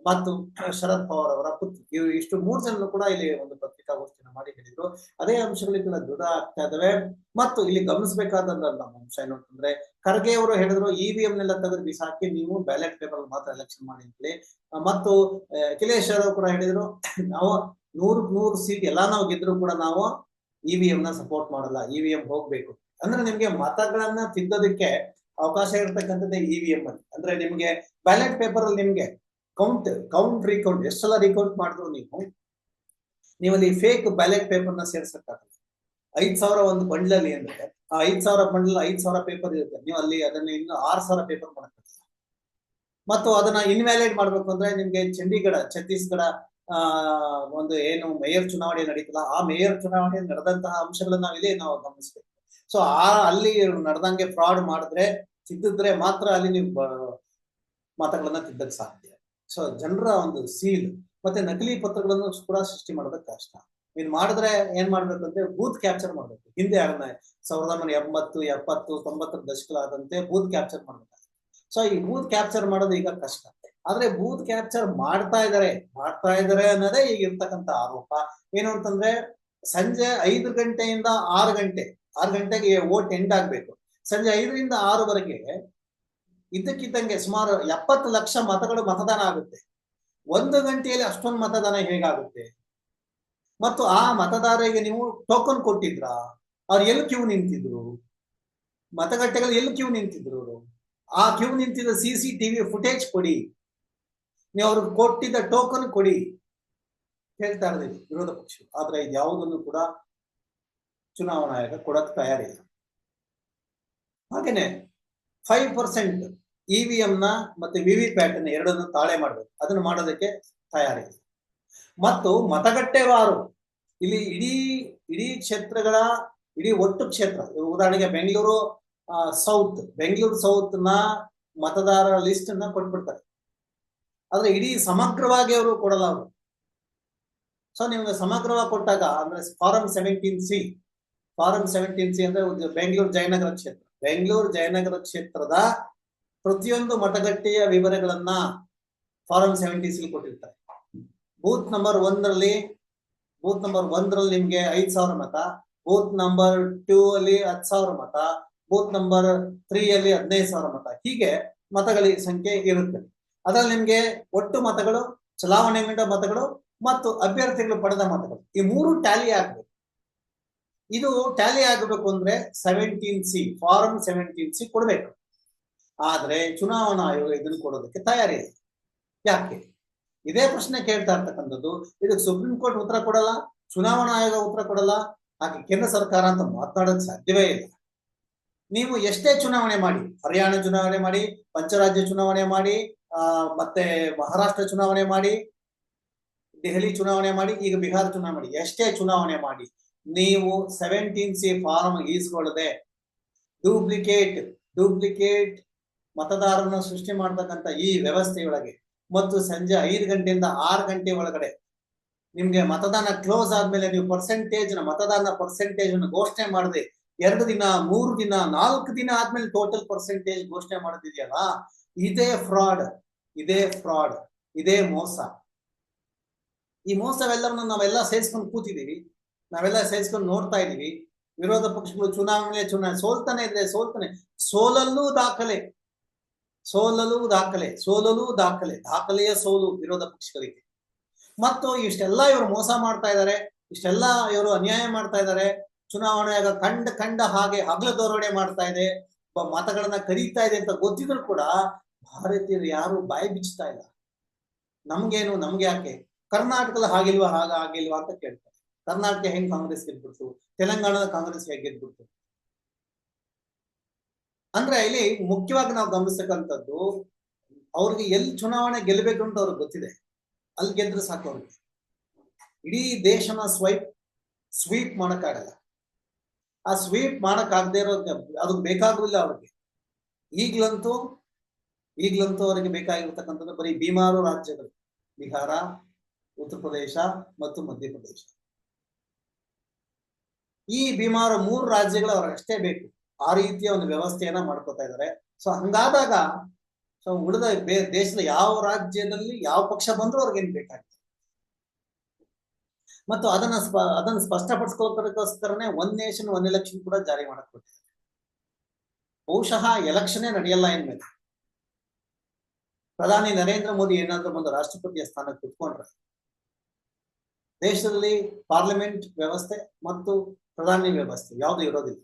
ಮತ್ತು ಶರದ್ ಪವಾರ್ ಅವರ ಪುತ್ರ. ಇಷ್ಟು ಮೂರು ಜನ ಕೂಡ ಇಲ್ಲಿ ಒಂದು ಪತ್ರಿಕಾಗೋಷ್ಠಿಯನ್ನು ಮಾಡಿ ಹೇಳಿದ್ರು. ಅದೇ ಅಂಶಗಳು ಕೂಡ ದೃಢ ಆಗ್ತಾ ಇದಾವೆ. ಮತ್ತು ಇಲ್ಲಿ ಗಮನಿಸಬೇಕಾದಂತ ಅಂಶ ಏನು ಅಂತಂದ್ರೆ, ಖರ್ಗೆ ಅವರು ಹೇಳಿದ್ರು ಇವಿಎಂ ನೆಲ್ಲ ತೆಗೆದು ಬಿಸಾಕಿ ನೀವು ಬ್ಯಾಲೆಟ್ ಪೇಪರ್ ಮಾತ್ರ ಎಲೆಕ್ಷನ್ ಮಾಡಿ ಅಂತೇಳಿ. ಮತ್ತು ಅಖಿಲೇಶ್ ಯಾದವ್ ಕೂಡ ಹೇಳಿದ್ರು, ನಾವು ನೂರು ನೂರು ಸೀಟ್ ಎಲ್ಲಾ ನಾವು ಗೆದ್ರು ಕೂಡ ನಾವು ಇವಿಎಂ ನ ಸಪೋರ್ಟ್ ಮಾಡಲ್ಲ ಇ ವಿ ಎಂ ಹೋಗ್ಬೇಕು. ಅಂದ್ರೆ ನಿಮ್ಗೆ ಮತಗಳನ್ನ ತಿದ್ದೋದಕ್ಕೆ ಅವಕಾಶ ಇರ್ತಕ್ಕಂಥದ್ದೇ ಎಂ ಅಲ್ಲಿ. ಅಂದ್ರೆ ನಿಮ್ಗೆ ಬ್ಯಾಲೆಟ್ ಪೇಪರ್ ಅಲ್ಲಿ ನಿಮ್ಗೆ ಕೌಂಟ್ ಕೌಂಟ್ ರೀಕೌಂಟ್ ಎಷ್ಟೆಲ್ಲ ರೀಕೌಂಟ್ ಮಾಡಿದ್ರು ನೀವು? ನೀವಲ್ಲಿ ಫೇಕ್ ಬ್ಯಾಲೆಟ್ ಪೇಪರ್ನ ಸೇರ್ಸಕ್ಕಾಗಲ್ಲ. ಐದ್ ಸಾವಿರ ಒಂದು ಬಂಡ್ಲಲ್ಲಿ ಅಂದ್ರೆ ಆ ಐದ್ ಸಾವಿರ ಬಂಡ್ಲ್ ಐದ್ ಸಾವಿರ ಪೇಪರ್ ಇರುತ್ತೆ. ನೀವು ಅಲ್ಲಿ ಅದನ್ನ ಇನ್ನು ಆರ್ ಸಾವಿರ ಪೇಪರ್ ಮಾಡಕ್ಕಾಗಲ್ಲ. ಮತ್ತು ಅದನ್ನ ಇನ್ವ್ಯಾಲಿಡ್ ಮಾಡ್ಬೇಕು ಅಂದ್ರೆ ನಿಮ್ಗೆ ಚಂಡೀಗಢ, ಛತ್ತೀಸ್ಗಢ ಆ, ಒಂದು ಏನು ಮೇಯರ್ ಚುನಾವಣೆ ನಡೀತಲ್ಲ ಆ ಮೇಯರ್ ಚುನಾವಣೆ ನಡೆದಂತಹ ಅಂಶಗಳನ್ನ ನಾವು ಇಲ್ಲಿ ನಾವು ಗಮನಿಸ್ಬೇಕು. ಸೊ ಆ ಅಲ್ಲಿ ನಡೆದಂಗೆ ಫ್ರಾಡ್ ಮಾಡಿದ್ರೆ, ತಿದ್ದಿದ್ರೆ ಮಾತ್ರ ಅಲ್ಲಿ ನೀವು ಮಾತುಗಳನ್ನ ಮತಗಳನ್ನ ತಿದ್ದಕ್ ಸಾಧ್ಯ. ಸೊ ಜನರ ಒಂದು ಸೀಲ್ ಮತ್ತೆ ನಕಲಿ ಪತ್ರಗಳನ್ನು ಕೂಡ ಸೃಷ್ಟಿ ಮಾಡೋದಕ್ಕೆ ಕಷ್ಟ. ಇನ್ ಮಾಡಿದ್ರೆ ಏನ್ ಮಾಡ್ಬೇಕಂದ್ರೆ ಬೂತ್ ಕ್ಯಾಪ್ಚರ್ ಮಾಡ್ಬೇಕು. ಹಿಂದೆ ಅದನ್ನ ಸಾವಿರದ ಒಂಬೈನೂರ ಎಂಬತ್ತು, ಎಪ್ಪತ್ತು ತೊಂಬತ್ತರ ದಶಕಗಳಾದಂತೆ ಬೂತ್ ಕ್ಯಾಪ್ಚರ್ ಮಾಡ್ಬೇಕಾಗುತ್ತೆ. ಸೊ ಈ ಬೂತ್ ಕ್ಯಾಪ್ಚರ್ ಮಾಡೋದು ಈಗ ಕಷ್ಟ. ಆದ್ರೆ ಬೂತ್ ಕ್ಯಾಪ್ಚರ್ ಮಾಡ್ತಾ ಇದಾರೆ. ಮಾಡ್ತಾ ಇದಾರೆ ಅನ್ನೋದೇ ಈಗ ಇರ್ತಕ್ಕಂಥ ಆರೋಪ. ಏನು ಅಂತಂದ್ರೆ ಸಂಜೆ ಐದು ಗಂಟೆಯಿಂದ ಆರು ಗಂಟೆ, ಆರು ಗಂಟೆಗೆ ಓಟ್ ಎಂಡ್ ಆಗ್ಬೇಕು. ಸಂಜೆ ಐದರಿಂದ ಆರವರೆಗೆ ಇದ್ದಕ್ಕಿದ್ದಂಗೆ ಸುಮಾರು ಎಪ್ಪತ್ತು ಲಕ್ಷ ಮತಗಳು ಮತದಾನ ಆಗುತ್ತೆ. ಒಂದು ಗಂಟೆಯಲ್ಲಿ ಅಷ್ಟೊಂದು ಮತದಾನ ಹೇಗಾಗುತ್ತೆ? ಮತ್ತು ಆ ಮತದಾರರಿಗೆ ನೀವು ಟೋಕನ್ ಕೊಟ್ಟಿದ್ರಾ? ಅವ್ರು ಎಲ್ಲಿ ಕ್ಯೂ ನಿಂತಿದ್ರು? ಮತಗಟ್ಟೆಗಳು ಎಲ್ಲಿ ಕ್ಯೂ ನಿಂತಿದ್ರು? ಅವರು ಆ ಕ್ಯೂ ನಿಂತಿದ್ದ ಸಿ ಸಿ ಟಿವಿ ಫುಟೇಜ್ ಕೊಡಿ. ನೀವು ಅವ್ರಿಗೆ ಕೊಟ್ಟಿದ್ದ ಟೋಕನ್ ಕೊಡಿ ಹೇಳ್ತಾ ಇದ್ದೀವಿ ವಿರೋಧ ಪಕ್ಷ ಆದ್ರೆ ಇದ್ಯಾವುದನ್ನು ಕೂಡ ಚುನಾವಣಾ ಆಯೋಗ ಕೊಡಕ್ ತಯಾರಿಲ್ಲ ಹಾಗೇನೆ ಫೈವ್ ಪರ್ಸೆಂಟ್ ಇವಿಎಂ ನ ಮತ್ತೆ ವಿವಿ ಪ್ಯಾಟ್ನ ಎರಡನ್ನು ತಾಳೆ ಮಾಡಬೇಕು. ಅದನ್ನು ಮಾಡೋದಕ್ಕೆ ತಯಾರಿಲ್ಲ ಮತ್ತು ಮತಗಟ್ಟೆವಾರು ಇಲ್ಲಿ ಇಡೀ ಇಡೀ ಕ್ಷೇತ್ರಗಳ, ಇಡೀ ಒಟ್ಟು ಕ್ಷೇತ್ರ, ಉದಾಹರಣೆಗೆ ಬೆಂಗಳೂರು ಸೌತ್ ಬೆಂಗಳೂರು ಸೌತ್ನ ಮತದಾರರ ಲಿಸ್ಟ್ ಅನ್ನ ಕೊಟ್ಬಿಡ್ತಾರೆ. ಆದ್ರೆ ಇಡೀ ಸಮಗ್ರವಾಗಿ ಅವರು ಕೊಡಲ್ಲ ಅವರು. ಸೊ ನಿಮ್ಗೆ ಸಮಗ್ರವಾಗಿ ಕೊಟ್ಟಾಗ, ಅಂದ್ರೆ form seventeen C form seventeen C ಅಂದ್ರೆ ಬೆಂಗಳೂರು ಜಯನಗರ ಕ್ಷೇತ್ರ. ಬೆಂಗಳೂರು ಜಯನಗರ ಕ್ಷೇತ್ರದ ಪ್ರತಿಯೊಂದು ಮತಗಟ್ಟೆಯ ವಿವರಗಳನ್ನ ಫಾರಂ ಸೆವೆಂಟೀನ್ ಸಿ ಕೊಟ್ಟಿರ್ತಾರೆ. ಬೂತ್ ನಂಬರ್ ಒಂದರಲ್ಲಿ ಬೂತ್ ನಂಬರ್ ಒಂದರಲ್ಲಿ ನಿಮ್ಗೆ ಐದ್ ಸಾವಿರ ಮತ ಬೂತ್ ನಂಬರ್ ಟೂ ಅಲ್ಲಿ ಹತ್ತು ಸಾವಿರ ಮತ ಬೂತ್ ನಂಬರ್ ತ್ರೀ ಅಲ್ಲಿ ಹದಿನೈದು ಸಾವಿರ ಮತ. ಹೀಗೆ ಮತಗಳ ಸಂಖ್ಯೆ ಇರುತ್ತೆ. ಅದ್ರಲ್ಲಿ ನಿಮ್ಗೆ ಒಟ್ಟು ಮತಗಳು ಚಲಾವಣೆಗೊಂಡ ಮತಗಳು ಮತ್ತು ಅಭ್ಯರ್ಥಿಗಳು ಪಡೆದ ಮತಗಳು. ಈ ಮೂರು ಟ್ಯಾಲಿ ಆಗಬೇಕು. ಇದು ಟ್ಯಾಲಿ ಆಗಬೇಕು ಅಂದ್ರೆ seventeen C form seventeen C ಕೊಡಬೇಕು. ಆದ್ರೆ ಚುನಾವಣಾ ಆಯೋಗ ಇದನ್ನು ಕೊಡೋದಕ್ಕೆ ತಯಾರಿಲ್ಲ ಯಾಕೆ? ಇದೇ ಪ್ರಶ್ನೆ ಕೇಳ್ತಾ ಇರ್ತಕ್ಕಂಥದ್ದು, ಇದಕ್ಕೆ ಸುಪ್ರೀಂ ಕೋರ್ಟ್ ಉತ್ತರ ಕೊಡಲ್ಲ, ಚುನಾವಣಾ ಆಯೋಗ ಉತ್ತರ ಕೊಡಲ್ಲ, ಹಾಗೆ ಕೇಂದ್ರ ಸರ್ಕಾರ ಅಂತ ಮಾತನಾಡೋಕೆ ಸಾಧ್ಯವೇ ಇಲ್ಲ. ನೀವು ಎಷ್ಟೇ ಚುನಾವಣೆ ಮಾಡಿ, ಹರಿಯಾಣ ಚುನಾವಣೆ ಮಾಡಿ, ಪಂಚರಾಜ್ಯ ಚುನಾವಣೆ ಮಾಡಿ ಮತ್ತೆ ಮಹಾರಾಷ್ಟ್ರ ಚುನಾವಣೆ ಮಾಡಿ, ದೆಹಲಿ ಚುನಾವಣೆ ಮಾಡಿ, ಈಗ ಬಿಹಾರ ಚುನಾವಣೆ ಮಾಡಿ. ಎಷ್ಟೇ ಚುನಾವಣೆ ಮಾಡಿ, ನೀವು ಸೆವೆಂಟೀನ್ ಸಿ ಫಾರ್ಮ್ ಈಸ್ಕೊಳ್ಳದೆ ಡೂಪ್ಲಿಕೇಟ್ ಡೂಪ್ಲಿಕೇಟ್ ಮತದಾರರನ್ನು ಸೃಷ್ಟಿ ಮಾಡ್ತಕ್ಕಂತ ಈ ವ್ಯವಸ್ಥೆಯೊಳಗೆ ಮತ್ತು ಸಂಜೆ ಐದು ಗಂಟೆಯಿಂದ ಆರು ಗಂಟೆ ಒಳಗಡೆ ನಿಮ್ಗೆ ಮತದಾನ ಕ್ಲೋಸ್ ಆದ್ಮೇಲೆ ನೀವು ಪರ್ಸೆಂಟೇಜ್ ಮತದಾನ ಪರ್ಸೆಂಟೇಜ್ ಅನ್ನು ಘೋಷಣೆ ಮಾಡದೆ, ಎರಡು ದಿನ, ಮೂರು ದಿನ, ನಾಲ್ಕು ದಿನ ಆದ್ಮೇಲೆ ಟೋಟಲ್ ಪರ್ಸೆಂಟೇಜ್ ಘೋಷಣೆ ಮಾಡೋದಿದೆಯಲ್ಲ? ಇದೇ ಫ್ರಾಡ್ ಇದೇ ಫ್ರಾಡ್ ಇದೇ ಮೋಸ. ಈ ಮೋಸವೆಲ್ಲವನ್ನು ನಾವೆಲ್ಲ ಸೇರಿಸ್ಕೊಂಡು ಕೂತಿದೀವಿ ನಾವೆಲ್ಲ ಸೇರಿಸ್ಕೊಂಡು ನೋಡ್ತಾ ಇದೀವಿ ವಿರೋಧ ಪಕ್ಷಗಳು ಚುನಾವಣೆ ಚುನಾವಣೆ, ಸೋಲ್ತಾನೆ ಇದ್ರೆ ಸೋಲ್ತಾನೆ. ಸೋಲಲ್ಲೂ ದಾಖಲೆ. ಸೋಲಲು ದಾಖಲೆ ಸೋಲಲು ದಾಖಲೆ. ದಾಖಲೆಯ ಸೋಲು ವಿರೋಧ ಪಕ್ಷಗಳಿಗೆ. ಮತ್ತು ಇಷ್ಟೆಲ್ಲ ಇವರು ಮೋಸ ಮಾಡ್ತಾ ಇದ್ದಾರೆ, ಇಷ್ಟೆಲ್ಲ ಇವರು ಅನ್ಯಾಯ ಮಾಡ್ತಾ ಇದ್ದಾರೆ ಚುನಾವಣೆಯಾಗ ಕಂಡ ಕಂಡ ಹಾಗೆ ಹಗಲ ಧೋರಣೆ ಮಾಡ್ತಾ ಇದೆ ಮತಗಳನ್ನ ಕರೀತಾ ಇದೆ ಅಂತ ಗೊತ್ತಿದ್ರು ಕೂಡ ಭಾರತೀಯರು ಯಾರು ಬಾಯಿ ಬಿಚ್ತಾ ಇಲ್ಲ. ನಮ್ಗೇನು, ನಮ್ಗೆ ಯಾಕೆ? ಕರ್ನಾಟಕದ ಹಾಗಿಲ್ವಾ, ಹಾಗ ಆಗಿಲ್ವಾ ಅಂತ ಕೇಳ್ತಾರೆ. ಕರ್ನಾಟಕ ಹೆಂಗ್ ಕಾಂಗ್ರೆಸ್ ಗೆದ್ಬಿಡ್ತು? ತೆಲಂಗಾಣದ ಕಾಂಗ್ರೆಸ್ ಹೇಗೆ ಗೆದ್ಬಿಡ್ತು? ಅಂದ್ರೆ ಇಲ್ಲಿ ಮುಖ್ಯವಾಗಿ ನಾವು ಗಮನಿಸ್ತಕ್ಕಂಥದ್ದು ಅವ್ರಿಗೆ ಎಲ್ಲಿ ಚುನಾವಣೆ ಗೆಲ್ಲಬೇಕು ಅಂತ ಅವ್ರಿಗೆ ಗೊತ್ತಿದೆ. ಅಲ್ಲಿ ಗೆದ್ರೆ ಸಾಕು ಅವ್ರಿಗೆ. ಇಡೀ ದೇಶನ ಸ್ವೈಪ್, ಸ್ವೀಪ್ ಮಾಡಕ್ಕಾಗಲ್ಲ. ಆ ಸ್ವೀಪ್ ಮಾಡಕ್ ಆಗದೆ ಇರೋ ಅದಕ್ಕೆ ಬೇಕಾಗುದಿಲ್ಲ ಅವ್ರಿಗೆ. ಈಗ್ಲಂತೂ ಈಗಲಂತೂ ಅವರಿಗೆ ಬೇಕಾಗಿರ್ತಕ್ಕಂಥದ್ದು ಬರೀ ಬೀಮಾರು ರಾಜ್ಯಗಳು. ಬಿಹಾರ, ಉತ್ತರ ಪ್ರದೇಶ ಮತ್ತು ಮಧ್ಯಪ್ರದೇಶ ಈ ಬಿಮಾರು ಮೂರು ರಾಜ್ಯಗಳು ಅವ್ರಿಗಷ್ಟೇ ಬೇಕು. ಆ ರೀತಿಯ ಒಂದು ವ್ಯವಸ್ಥೆಯನ್ನ ಮಾಡ್ಕೋತಾ ಇದ್ದಾರೆ. ಸೊ ಹಂಗಾದಾಗ ಸೊ ಉಳಿದ ದೇಶದ ಯಾವ ರಾಜ್ಯದಲ್ಲಿ ಯಾವ ಪಕ್ಷ ಬಂದ್ರೂ ಅವ್ರಿಗೇನ್ ಬೇಕಾಗ್ತದೆ ಮತ್ತು ಅದನ್ನ ಸ್ಪ, ಅದನ್ನ ಸ್ಪಷ್ಟಪಡಿಸ್ಕೊಳ್ಳೋದಕ್ಕೋಸ್ಕರನೇ ಒನ್ ನೇಷನ್, ಒನ್ ಎಲೆಕ್ಷನ್ ಕೂಡ ಜಾರಿ ಮಾಡಕ್ ಬಹುಶಃ ಎಲೆಕ್ಷನ್ನೇ ನಡೆಯಲ್ಲ ಎನ್ಮೇಲೆ ಪ್ರಧಾನಿ ನರೇಂದ್ರ ಮೋದಿ ಏನಾದ್ರೂ ಒಂದು ರಾಷ್ಟ್ರಪತಿಯ ಸ್ಥಾನಕ್ಕೆ ಕುತ್ಕೊಂಡ್ರೆ ದೇಶದಲ್ಲಿ ಪಾರ್ಲಿಮೆಂಟ್ ವ್ಯವಸ್ಥೆ ಮತ್ತು ಪ್ರಧಾನಿ ವ್ಯವಸ್ಥೆ ಯಾವುದು ಇರೋದಿಲ್ಲ.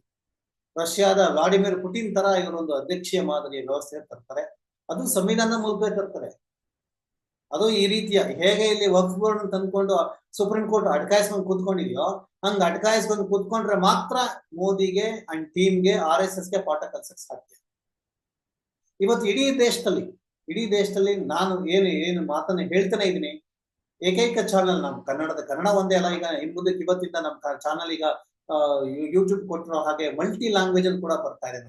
ರಷ್ಯಾದ ವ್ಲಾಡಿಮಿರ್ ಪುಟಿನ್ ತರ ಇವರೊಂದು ಅಧ್ಯಕ್ಷೀಯ ಮಾದರಿಯ ವ್ಯವಸ್ಥೆ ತರ್ತಾರೆ. ಅದು ಸಂವಿಧಾನ ಮೂಲಕ ತರ್ತಾರೆ. ಅದು ಈ ರೀತಿಯ ಹೇಗೆ ಇಲ್ಲಿ ವಕ್ಫ್ ಬೋರ್ಡ್ ತಂದ್ಕೊಂಡು ಸುಪ್ರೀಂ ಕೋರ್ಟ್ ಅಡ್ಕಾಯಿಸ್ಕೊಂಡು ಕೂತ್ಕೊಂಡಿದೆಯೋ, ಹಂಗ ಅಡ್ಕಾಯಿಸ್ಕೊಂಡು ಕೂತ್ಕೊಂಡ್ರೆ ಮಾತ್ರ ಮೋದಿಗೆ ಅಂಡ್ ಟೀಮ್ಗೆ ಆರ್ ಎಸ್ ಎಸ್ಗೆ ಪಾಠ ಕಲ್ಸಕ್ ಸಾಧ್ಯ. ಇವತ್ತು ಇಡೀ ದೇಶದಲ್ಲಿ ಇಡೀ ದೇಶದಲ್ಲಿ ನಾನು ಏನು ಏನು ಮಾತನ್ನ ಹೇಳ್ತಾನೆ ಇದ್ದೀನಿ. ಏಕೈಕ ಚಾನಲ್ ನಮ್ಮ ಕನ್ನಡದ, ಕನ್ನಡ ಒಂದೇ ಅಲ್ಲ, ಈಗ ಇನ್ ಮುಂದಕ್ಕೆ ಇವತ್ತಿಂದ ನಮ್ಮ ಚಾನಲ್ ಈಗ ಯೂಟ್ಯೂಬ್ ಕೊಟ್ಟಿರೋ ಹಾಗೆ ಮಲ್ಟಿ ಲ್ಯಾಂಗ್ವೇಜ್ ಅಲ್ಲಿ ಕೂಡ ಬರ್ತಾ ಇದೆ.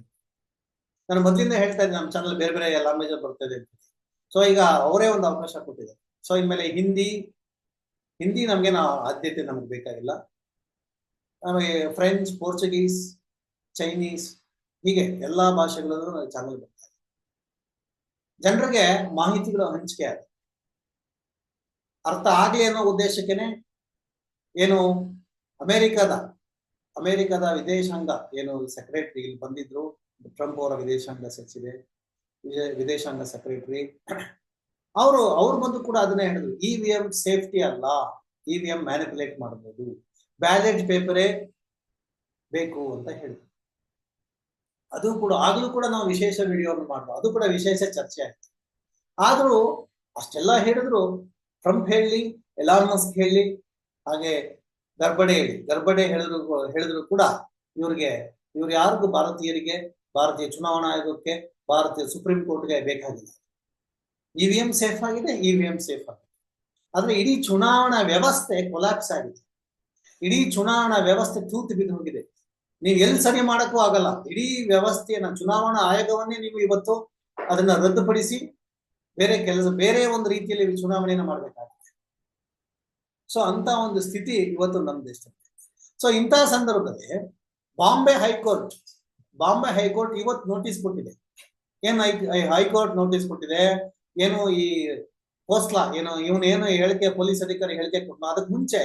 ನಾನು ಮೊದಲಿಂದ ಹೇಳ್ತಾ ಇದ್ದೀನಿ ನಮ್ಮ ಚಾನಲ್ ಬೇರೆ ಬೇರೆ ಲ್ಯಾಂಗ್ವೇಜ್ ಅಲ್ಲಿ ಬರ್ತಾ ಇದೆ ಸೊ ಈಗ ಅವರೇ ಒಂದು ಅವಕಾಶ ಕೊಟ್ಟಿದ್ದಾರೆ. ಸೊ ಇನ್ಮೇಲೆ ಹಿಂದಿ ಹಿಂದಿ ನಮ್ಗೆ ನಾವು ಆದ್ಯತೆ ನಮ್ಗೆ ಬೇಕಾಗಿಲ್ಲ. ನಮಗೆ ಫ್ರೆಂಚ್ ಪೋರ್ಚುಗೀಸ್ ಚೈನೀಸ್ ಹೀಗೆ ಎಲ್ಲಾ ಭಾಷೆಗಳಲ್ಲೂ ಚಾನಲ್ ಜನರಿಗೆ ಮಾಹಿತಿಗಳು ಹಂಚಿಕೆ ಆಗಿದೆ ಅರ್ಥ ಆಗ್ಲಿ ಅನ್ನೋ ಉದ್ದೇಶಕ್ಕೇನೆ ಏನು ಅಮೆರಿಕದ ಅಮೆರಿಕದ ವಿದೇಶಾಂಗ ಏನು ಸೆಕ್ರೆಟರಿ ಇಲ್ಲಿ ಬಂದಿದ್ರು ಟ್ರಂಪ್ ಅವರ ವಿದೇಶಾಂಗ ಸಚಿವೆ ವಿದೇಶಾಂಗ ಸೆಕ್ರೆಟರಿ ಅವರು, ಅವ್ರು ಬಂದು ಕೂಡ ಅದನ್ನೇ ಹೇಳಿದ್ರು. ಇ ವಿ ಎಂ ಸೇಫ್ಟಿ ಅಲ್ಲ. ಇ ವಿ ಎಂ ಮ್ಯಾನಿಪುಲೇಟ್ ಮಾಡಬಹುದು ಬ್ಯಾಲೆಟ್ ಪೇಪರೇ ಬೇಕು ಅಂತ ಹೇಳಿದ್ರು. ಅದು ಕೂಡ, ಆಗಲೂ ಕೂಡ ನಾವು ವಿಶೇಷ ವಿಡಿಯೋವನ್ನು ಮಾಡುವ ಅದು ಕೂಡ ವಿಶೇಷ ಚರ್ಚೆ ಆಯ್ತು. ಆದ್ರೂ ಅಷ್ಟೆಲ್ಲ ಹೇಳಿದ್ರು, ಟ್ರಂಪ್ ಹೇಳಿ, ಎಲಾನ್ ಮಸ್ಕ್ ಹೇಳಿ, ಹಾಗೆ ಗರ್ಭಡೆ ಹೇಳಿ. ಗರ್ಭಡೆ ಹೇಳಿದ್ರು ಹೇಳಿದ್ರು ಕೂಡ ಇವ್ರಿಗೆ, ಇವ್ರು ಯಾರಿಗೂ ಭಾರತೀಯರಿಗೆ, ಭಾರತೀಯ ಚುನಾವಣಾ ಆಯೋಗಕ್ಕೆ, ಭಾರತೀಯ ಸುಪ್ರೀಂ ಕೋರ್ಟ್ಗೆ ಬೇಕಾಗಿಲ್ಲ. ಇ ವಿ ಎಂ ಸೇಫ್ ಆಗಿದೆ ಇ ವಿ ಎಂ ಸೇಫ್ ಆಗಿದೆ. ಆದ್ರೆ ಇಡೀ ಚುನಾವಣಾ ವ್ಯವಸ್ಥೆ ಕೊಲಾಪ್ಸ್ ಆಗಿದೆ. ಇಡೀ ಚುನಾವಣಾ ವ್ಯವಸ್ಥೆ ತೂತು ಬಿದ್ದು ಹೋಗಿದೆ. ನೀವು ಎಲ್ಲಿ ಸರಿ ಮಾಡಕ್ಕೂ ಆಗಲ್ಲ. ಇಡೀ ವ್ಯವಸ್ಥೆಯನ್ನ ಚುನಾವಣಾ ಆಯೋಗವನ್ನೇ ನೀವು ಇವತ್ತು ಅದನ್ನ ರದ್ದುಪಡಿಸಿ ಬೇರೆ ಕೆಲಸ, ಬೇರೆ ಒಂದು ರೀತಿಯಲ್ಲಿ ಚುನಾವಣೆಯನ್ನ ಮಾಡ್ಬೇಕಾಗುತ್ತೆ. ಸೊ ಅಂತ ಒಂದು ಸ್ಥಿತಿ ಇವತ್ತು ನಮ್ಮ ದೇಶದಲ್ಲಿ. ಸೊ ಇಂತಹ ಸಂದರ್ಭದಲ್ಲಿ Bombay high court Bombay high court ಇವತ್ತು ನೋಟಿಸ್ ಕೊಟ್ಟಿದೆ. ಏನ್ ಹೈಕೋರ್ಟ್ ನೋಟಿಸ್ ಕೊಟ್ಟಿದೆ? ಏನು ಈ ಕೋಸ್ಲಾ, ಏನು ಇವನೇನು ಹೇಳಿಕೆ, ಪೊಲೀಸ್ ಅಧಿಕಾರಿ ಹೇಳಿಕೆ ಕೊಟ್ಟನು ಅದಕ್ಕೆ ಮುಂಚೆ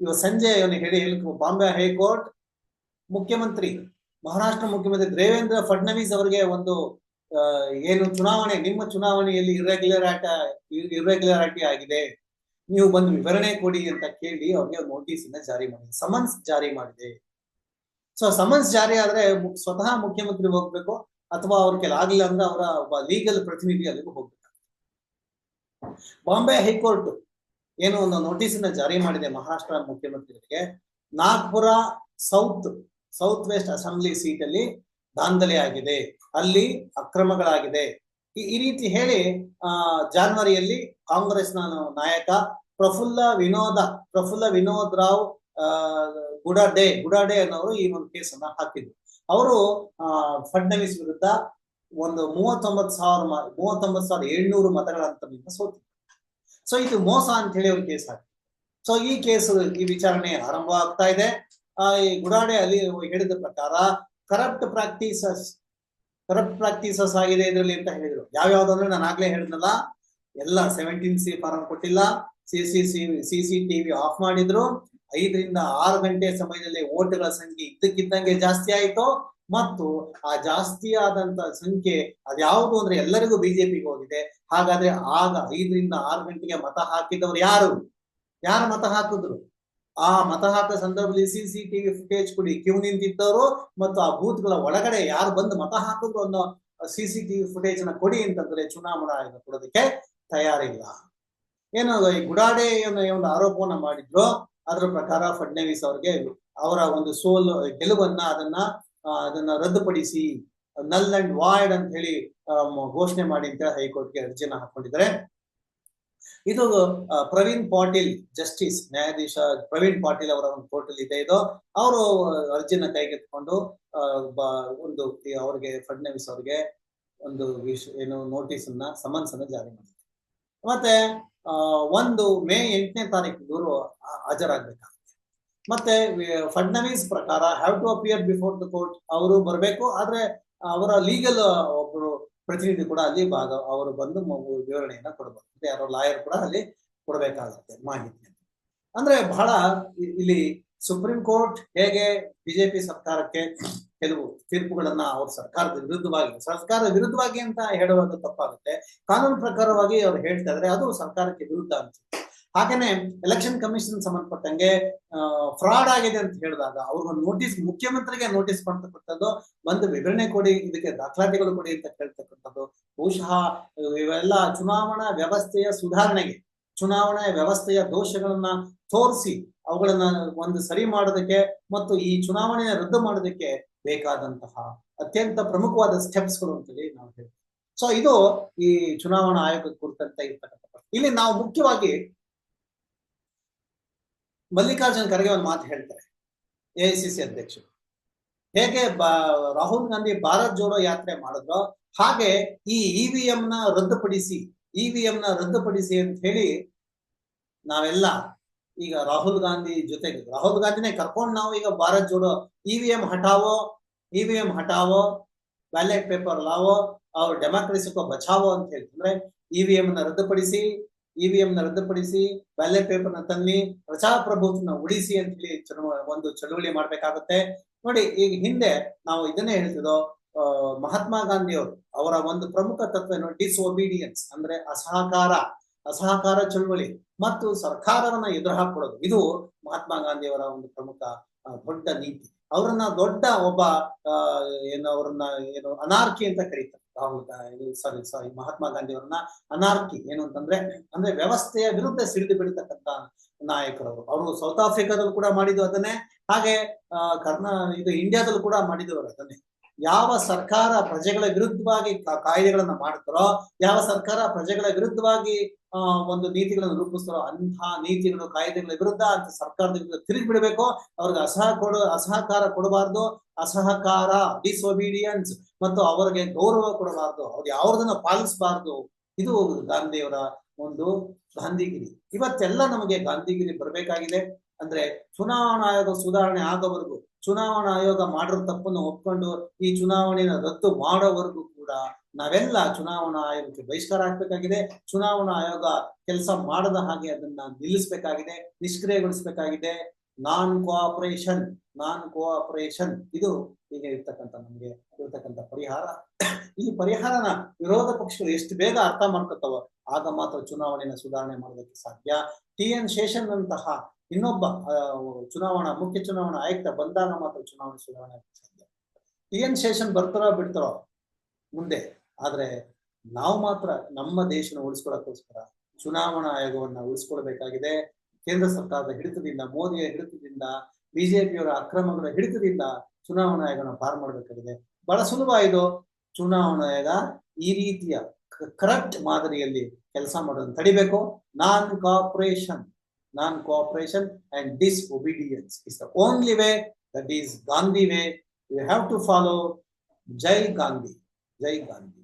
ಇವತ್ತು ಸಂಜೆ ಇವನು ಹೇಳಿ ಬಾಂಬೆ ಹೈಕೋರ್ಟ್ ಮುಖ್ಯಮಂತ್ರಿ, ಮಹಾರಾಷ್ಟ್ರ ಮುಖ್ಯಮಂತ್ರಿ ದೇವೇಂದ್ರ ಫಡ್ನವೀಸ್ ಅವರಿಗೆ ಒಂದು ಏನು ಚುನಾವಣೆ, ನಿಮ್ಮ ಚುನಾವಣೆಯಲ್ಲಿ ಇರ್ರೆಗ್ಯುಲರ್ ಆಟ ಇರ್ರೆಗ್ಯುಲಾರಿಟಿ ಆಗಿದೆ. ನೀವು ಬಂದು ವಿವರಣೆ ಕೊಡಿ ಅಂತ ಕೇಳಿ ಅವ್ರಿಗೆ ನೋಟಿಸ್ ಅನ್ನ ಜಾರಿ ಮಾಡಿದೆ ಸಮನ್ಸ್ ಜಾರಿ ಮಾಡಿದೆ. ಸೊ ಸಮನ್ಸ್ ಜಾರಿ ಆದ್ರೆ ಸ್ವತಃ ಮುಖ್ಯಮಂತ್ರಿ ಹೋಗ್ಬೇಕು ಅಥವಾ ಅವ್ರ ಕೆಲ ಅಂದ್ರೆ ಅವರ ಒಬ್ಬ ಲೀಗಲ್ ಪ್ರತಿನಿಧಿ ಅಲ್ಲಿಗೂ ಹೋಗ್ಬೇಕು. ಬಾಂಬೆ ಹೈಕೋರ್ಟ್ ಏನು ಒಂದು ನೋಟಿಸ್ ಅನ್ನ ಜಾರಿ ಮಾಡಿದೆ ಮಹಾರಾಷ್ಟ್ರ ಮುಖ್ಯಮಂತ್ರಿಗಳಿಗೆ. Nagpur south south west assembly seat ಅಲ್ಲಿ ದಾಂಧಲೆ ಆಗಿದೆ. ಅಲ್ಲಿ ಅಕ್ರಮಗಳಾಗಿದೆ. ಈ ರೀತಿ ಹೇಳಿ, ಆ, ಜಾನ್ವರಿಯಲ್ಲಿ ಕಾಂಗ್ರೆಸ್ನ ನಾಯಕ ಪ್ರಫುಲ್ಲ ವಿನೋದ, ಪ್ರಫುಲ್ಲ ವಿನೋದ್ ರಾವ್ ಗುಡಾಡೆ ಗುಡಾಡೆ ಅನ್ನೋರು ಈ ಒಂದು ಕೇಸನ್ನ ಹಾಕಿದ್ರು. ಅವರು ಫಡ್ನವೀಸ್ ವಿರುದ್ಧ ಒಂದು ಮೂವತ್ತೊಂಬತ್ತು ಸಾವಿರ ಮೂವತ್ತೊಂಬತ್ತು ಸಾವಿರದ ಏಳ್ನೂರು ಮತಗಳ ಅಂತ ಸೋತಿದ್ರು. ಸೊ ಇದು ಮೋಸ ಅಂತ ಹೇಳಿ ಒಂದು ಕೇಸ್ ಹಾಕಿ. ಸೊ ಈ ಕೇಸ್, ಈ ವಿಚಾರಣೆ ಆರಂಭ ಆಗ್ತಾ ಇದೆ. ಈ ಗುಡಾಡೆ ಅಲ್ಲಿ ಹೇಳಿದ ಪ್ರಕಾರ ಕರಪ್ಟ್ ಪ್ರಾಕ್ಟೀಸಸ್ ಕರಪ್ಟ್ ಪ್ರಾಕ್ಟೀಸಸ್ ಆಗಿದೆ ಇದರಲ್ಲಿ ಅಂತ ಹೇಳಿದ್ರು. ಯಾವ್ಯಾವ್ದು ಅಂದ್ರೆ ನಾನು ಆಗ್ಲೇ ಹೇಳಿದ್ನಲ್ಲ, ಎಲ್ಲ ಸೆವೆಂಟೀನ್ ಸಿ ಫಾರಂ ಕೊಟ್ಟಿಲ್ಲ C C C TV off ಮಾಡಿದ್ರು. ಐದರಿಂದ ಆರು ಗಂಟೆ ಸಮಯದಲ್ಲಿ ಓಟ್ಗಳ ಸಂಖ್ಯೆ ಇದ್ದಕ್ಕಿದ್ದಂಗೆ ಜಾಸ್ತಿ ಆಯ್ತು. ಮತ್ತು ಆ ಜಾಸ್ತಿ ಆದಂತ ಸಂಖ್ಯೆ ಅದ್ಯಾವುದು ಅಂದ್ರೆ ಎಲ್ಲರಿಗೂ ಬಿಜೆಪಿಗೆ ಹೋಗಿದೆ. ಹಾಗಾದ್ರೆ ಆಗ ಐದರಿಂದ ಆರು ಗಂಟೆಗೆ ಮತ ಹಾಕಿದವರು ಯಾರು? ಯಾರು ಮತ ಹಾಕಿದ್ರು? ಆ ಮತ ಹಾಕೋ ಸಂದರ್ಭದಲ್ಲಿ ಸಿ ಸಿ ಟಿವಿ ಫುಟೇಜ್ ಕೊಡಿ. ಕ್ಯೂ ನಿಂತಿದ್ದವರು ಮತ್ತು ಆ ಬೂತ್ಗಳ ಒಳಗಡೆ ಯಾರು ಬಂದು ಮತ ಹಾಕಿದ್ರು ಅನ್ನೋ ಸಿ ಸಿ ಟಿವಿ ಫುಟೇಜ್ನ ಕೊಡಿ ಅಂತಂದ್ರೆ ಚುನಾವಣಾ ಆಯೋಗ ಕೊಡೋದಕ್ಕೆ ತಯಾರಿಲ್ಲ. ಏನು ಈ ಗುಡಾಡೆ ಒಂದು ಆರೋಪವನ್ನ ಮಾಡಿದ್ರು. ಅದರ ಪ್ರಕಾರ ಫಡ್ನವೀಸ್ ಅವ್ರಿಗೆ ಅವರ ಒಂದು ಸೋಲು, ಗೆಲುವನ್ನ ಅದನ್ನ ಅದನ್ನ ರದ್ದುಪಡಿಸಿ ನಲ್ ಅಂಡ್ ವಾಯ್ಡ್ ಅಂತ ಹೇಳಿ ಘೋಷಣೆ ಮಾಡಿ ಅಂತ ಹೈಕೋರ್ಟ್ಗೆ ಅರ್ಜಿನ ಹಾಕೊಂಡಿದ್ದಾರೆ. ಇದು ಪ್ರವೀಣ್ ಪಾಟೀಲ್ ಜಸ್ಟಿಸ್ ನ್ಯಾಯಾಧೀಶ ಪ್ರವೀಣ್ ಪಾಟೀಲ್ ಅವರ ಒಂದು ಕೋರ್ಟ್ ಅಲ್ಲಿ ಇದೆ ಇದು. ಅವರು ಅರ್ಜಿನ ಕೈಗೆತ್ಕೊಂಡು ಒಂದು ಅವ್ರಿಗೆ ಫಡ್ನವೀಸ್ ಅವ್ರಿಗೆ ಒಂದು ವಿಶ್, ಏನು ನೋಟಿಸ್ ಅನ್ನ ಸಮನ್ಸ್ ಅನ್ನ ಜಾರಿ ಮಾಡಿದೆ ಮತ್ತೆ ಒಂದು ಮೇ ಎಂಟನೇ ತಾರೀಕು ಇವರು ಹಾಜರಾಗಬೇಕಾಗುತ್ತೆ. ಮತ್ತೆ ಫಡ್ನವೀಸ್ ಪ್ರಕಾರ have to appear before the court ಅವರು ಬರಬೇಕು, ಆದ್ರೆ, ಅವರ ಲೀಗಲ್ ಒಬ್ಬರು ಪ್ರತಿನಿಧಿ ಕೂಡ ಅಲ್ಲಿ ಭಾಗ, ಅವರು ಬಂದು ವಿವರಣೆಯನ್ನ ಕೊಡಬಹುದು ಮತ್ತೆ ಯಾರೋ ಲಾಯರ್ ಕೂಡ ಅಲ್ಲಿ ಕೊಡಬೇಕಾಗುತ್ತೆ ಮಾಹಿತಿ ಅಂದ್ರೆ ಬಹಳ ಇಲ್ಲಿ ಸುಪ್ರೀಂ ಕೋರ್ಟ್ ಹೇಗೆ ಬಿಜೆಪಿ ಸರ್ಕಾರಕ್ಕೆ ಕೆಲವು ತೀರ್ಪುಗಳನ್ನ ಅವ್ರ ಸರ್ಕಾರದ ವಿರುದ್ಧವಾಗಿ ಸರ್ಕಾರದ ವಿರುದ್ಧವಾಗಿ ಅಂತ ಹೇಳುವಾಗ ತಪ್ಪಾಗುತ್ತೆ. ಕಾನೂನು ಪ್ರಕಾರವಾಗಿ ಅವ್ರು ಹೇಳ್ತಾ ಇದ್ರೆ, ಅದು ಸರ್ಕಾರಕ್ಕೆ ವಿರುದ್ಧ ಅಂತ. ಹಾಗೇನೆ ಎಲೆಕ್ಷನ್ ಕಮಿಷನ್ ಸಂಬಂಧಪಟ್ಟಂಗೆ ಫ್ರಾಡ್ ಆಗಿದೆ ಅಂತ ಹೇಳಿದಾಗ ಅವ್ರಿಗೆ ನೋಟಿಸ್ ಮುಖ್ಯಮಂತ್ರಿಗೆ ನೋಟಿಸ್ ಮಾಡ್ತಕ್ಕಂಥದ್ದು ಒಂದು ವಿವರಣೆ ಕೊಡಿ, ಇದಕ್ಕೆ ದಾಖಲಾತಿಗಳು ಕೊಡಿ ಅಂತ ಕೇಳ್ತಕ್ಕಂಥದ್ದು. ಬಹುಶಃ ಇವೆಲ್ಲ ಚುನಾವಣಾ ವ್ಯವಸ್ಥೆಯ ಸುಧಾರಣೆಗೆ, ಚುನಾವಣಾ ವ್ಯವಸ್ಥೆಯ ದೋಷಗಳನ್ನ ತೋರಿಸಿ ಅವುಗಳನ್ನ ಒಂದು ಸರಿ ಮಾಡೋದಕ್ಕೆ ಮತ್ತು ಈ ಚುನಾವಣೆಯ ರದ್ದು ಮಾಡೋದಕ್ಕೆ ಬೇಕಾದಂತಹ ಅತ್ಯಂತ ಪ್ರಮುಖವಾದ ಸ್ಟೆಪ್ಸ್ಗಳು ಅಂತೇಳಿ ನಾವು ಹೇಳ್ತೀವಿ. ಸೊ ಇದು ಈ ಚುನಾವಣಾ ಆಯೋಗ ಕುರಿತಂತೆ ಇರ್ತಕ್ಕಂಥ ಇಲ್ಲಿ ನಾವು ಮುಖ್ಯವಾಗಿ ಮಲ್ಲಿಕಾರ್ಜುನ್ ಖರ್ಗೆ ಒಂದು ಮಾತು ಹೇಳ್ತಾರೆ ಎ ಐ ಸಿ ಸಿ ಅಧ್ಯಕ್ಷರು. ಹೇಗೆ ರಾಹುಲ್ ಗಾಂಧಿ ಭಾರತ್ ಜೋಡೋ ಯಾತ್ರೆ ಮಾಡಿದ್ರು, ಹಾಗೆ ಈ ಇ ಇವಿಎಂ ನ ರದ್ದುಪಡಿಸಿ ಇ ಇವಿಎಂ ನ ರದ್ದುಪಡಿಸಿ ಅಂತ ಹೇಳಿ ನಾವೆಲ್ಲ ಈಗ ರಾಹುಲ್ ಗಾಂಧಿ ಜೊತೆಗೆ, ರಾಹುಲ್ ಗಾಂಧಿನೇ ಕರ್ಕೊಂಡು ನಾವು ಈಗ Bharat Jodo E V M ಹಟಾವೋ E V M ಹಟಾವೋ ಬ್ಯಾಲೆಟ್ ಪೇಪರ್ ಲಾವೋ, ಅವ್ರ ಡೆಮಾಕ್ರೆಸಿಕೋ ಬಚಾವೋ ಅಂತ ಹೇಳ್ತಂದ್ರೆ ಇವಿಎಂ ನ ರದ್ದುಪಡಿಸಿ ಇವಿಎಂ ನ ರದ್ದುಪಡಿಸಿ ಬ್ಯಾಲೆಟ್ ಪೇಪರ್ನ ತನ್ನಿ ಪ್ರಜಾಪ್ರಭುತ್ವನ ಉಳಿಸಿ ಅಂತ ಹೇಳಿ ಒಂದು ಚಳುವಳಿ ಮಾಡ್ಬೇಕಾಗುತ್ತೆ. ನೋಡಿ, ಈಗ ಹಿಂದೆ ನಾವು ಇದನ್ನೇ ಹೇಳ್ತಿದ್ದೋ ಮಹಾತ್ಮ ಗಾಂಧಿ ಅವರು ಒಂದು ಪ್ರಮುಖ ತತ್ವ ಡಿಸ್ಒಬಿಡಿಯನ್ಸ್ ಅಂದ್ರೆ ಅಸಹಕಾರ. ಅಸಹಕಾರ ಚಳುವಳಿ. ಮತ್ತು ಸರ್ಕಾರವನ್ನ ಎದುರು ಹಾಕೊಳ್ಳೋದು ಇದು ಮಹಾತ್ಮ ಗಾಂಧಿಯವರ ಒಂದು ಪ್ರಮುಖ ದೊಡ್ಡ ನೀತಿ. ಅವ್ರನ್ನ ದೊಡ್ಡ ಒಬ್ಬ ಏನು ಅವರನ್ನ ಏನು ಅನಾರ್ಕಿ ಅಂತ ಕರೀತಾರೆ. ರಾಹುಲ್ ಸಾರಿ ಸಾರಿ, ಮಹಾತ್ಮ ಗಾಂಧಿಯವರನ್ನ ಅನಾರ್ಕಿ. ಏನು ಅಂತಂದ್ರೆ, ಅಂದ್ರೆ ವ್ಯವಸ್ಥೆಯ ವಿರುದ್ಧ ಸಿಡಿದು ಬಿಡತಕ್ಕಂತ ನಾಯಕರವರು. ಅವರು ಸೌತ್ ಆಫ್ರಿಕಾದಲ್ಲೂ ಕೂಡ ಮಾಡಿದ್ದು ಅದನ್ನೇ. ಹಾಗೆ ಕರ್ನ, ಇದು ಇಂಡಿಯಾದಲ್ಲೂ ಕೂಡ ಮಾಡಿದವರು ಅದನ್ನೇ. ಯಾವ ಸರ್ಕಾರ ಪ್ರಜೆಗಳ ವಿರುದ್ಧವಾಗಿ ಕಾಯ್ದೆಗಳನ್ನ ಮಾಡ್ತಾರೋ, ಯಾವ ಸರ್ಕಾರ ಪ್ರಜೆಗಳ ವಿರುದ್ಧವಾಗಿ ಒಂದು ನೀತಿಗಳನ್ನು ರೂಪಿಸ್ತಾರೋ ಅಂತಹ ನೀತಿಗಳು, ಕಾಯ್ದೆಗಳ ವಿರುದ್ಧ ಅಂತ ಸರ್ಕಾರದ ವಿರುದ್ಧ ತಿರುಗಿ ಬಿಡಬೇಕು ಅವ್ರಿಗೆ ಅಸಹ ಕೊಡ, ಅಸಹಕಾರ ಕೊಡಬಾರ್ದು. ಅಸಹಕಾರ ಡಿಸೊಬೀಡಿಯನ್ಸ್ ಮತ್ತು ಅವರಿಗೆ ಗೌರವ ಕೊಡಬಾರ್ದು. ಅವ್ರು ಯಾವ್ದನ್ನ ಪಾಲಿಸಬಾರ್ದು. ಇದು ಗಾಂಧಿಯವರ ಒಂದು ಗಾಂಧಿಗಿರಿ. ಇವತ್ತೆಲ್ಲ ನಮಗೆ ಗಾಂಧಿಗಿರಿ ಬರಬೇಕಾಗಿದೆ. ಅಂದ್ರೆ ಚುನಾವಣಾ ಆಯೋಗ ಸುಧಾರಣೆ ಆಗೋವರೆಗೂ, ಚುನಾವಣಾ ಆಯೋಗ ಮಾಡಿರೋ ತಪ್ಪನ್ನು ಒಪ್ಕೊಂಡು ಈ ಚುನಾವಣೆಯನ್ನು ರದ್ದು ಮಾಡೋವರೆಗೂ ಕೂಡ ನಾವೆಲ್ಲ ಚುನಾವಣಾ ಆಯೋಗಕ್ಕೆ ಬಹಿಷ್ಕಾರ ಹಾಕ್ಬೇಕಾಗಿದೆ ಚುನಾವಣಾ ಆಯೋಗ ಕೆಲಸ ಮಾಡದ ಹಾಗೆ ಅದನ್ನ ನಿಲ್ಲಿಸಬೇಕಾಗಿದೆ, ನಿಷ್ಕ್ರಿಯಗೊಳಿಸಬೇಕಾಗಿದೆ. ನಾನ್ ಕೋಆಪರೇಷನ್ ನಾನ್ ಕೋಆಪರೇಷನ್. ಇದು ಈಗ ಇರ್ತಕ್ಕಂಥ ನಮ್ಗೆ, ಇರ್ತಕ್ಕಂಥ ಪರಿಹಾರ. ಈ ಪರಿಹಾರನ ವಿರೋಧ ಪಕ್ಷಗಳು ಎಷ್ಟು ಬೇಗ ಅರ್ಥ ಮಾಡ್ಕೊತಾವ ಆಗ ಮಾತ್ರ ಚುನಾವಣೆನ ಸುಧಾರಣೆ ಮಾಡೋದಕ್ಕೆ ಸಾಧ್ಯ. ಟಿ ಎನ್ ಶೇಷನ್ ಅಂತಹ ಇನ್ನೊಬ್ಬ ಚುನಾವಣಾ, ಮುಖ್ಯ ಚುನಾವಣಾ ಆಯುಕ್ತ ಬಂದಾಗ ಮಾತ್ರ ಚುನಾವಣೆ ಸುಧಾರಣೆ ಸಾಧ್ಯ. ಟಿ ಎನ್ ಶೇಷನ್ ಬರ್ತಾರೋ ಬಿಡ್ತಾರೋ ಮುಂದೆ? ಆದ್ರೆ ನಾವು ಮಾತ್ರ ನಮ್ಮ ದೇಶನ ಉಳಿಸ್ಕೊಳ್ಳೋಕ್ಕೋಸ್ಕರ ಚುನಾವಣಾ ಆಯೋಗವನ್ನ ಉಳಿಸ್ಕೊಳ್ಬೇಕಾಗಿದೆ. ಕೇಂದ್ರ ಸರ್ಕಾರದ ಹಿಡಿತದಿಂದ, ಮೋದಿಯ ಹಿಡಿತದಿಂದ, ಬಿಜೆಪಿಯವರ ಅಕ್ರಮಗಳ ಹಿಡಿತದಿಂದ ಚುನಾವಣಾ ಆಯೋಗನ ಪಾರು ಮಾಡಬೇಕಾಗಿದೆ. ಬಹಳ ಸುಲಭ ಇದು. ಚುನಾವಣಾ ಆಯೋಗ ಈ ರೀತಿಯ ಕರೆಕ್ಟ್ ಮಾದರಿಯಲ್ಲಿ ಕೆಲಸ ಮಾಡೋದನ್ನ ತಡಿಬೇಕು. Non cooperation non cooperation and disobedience is the only way that is Gandhi way you have to follow Jai Gandhi Jai Gandhi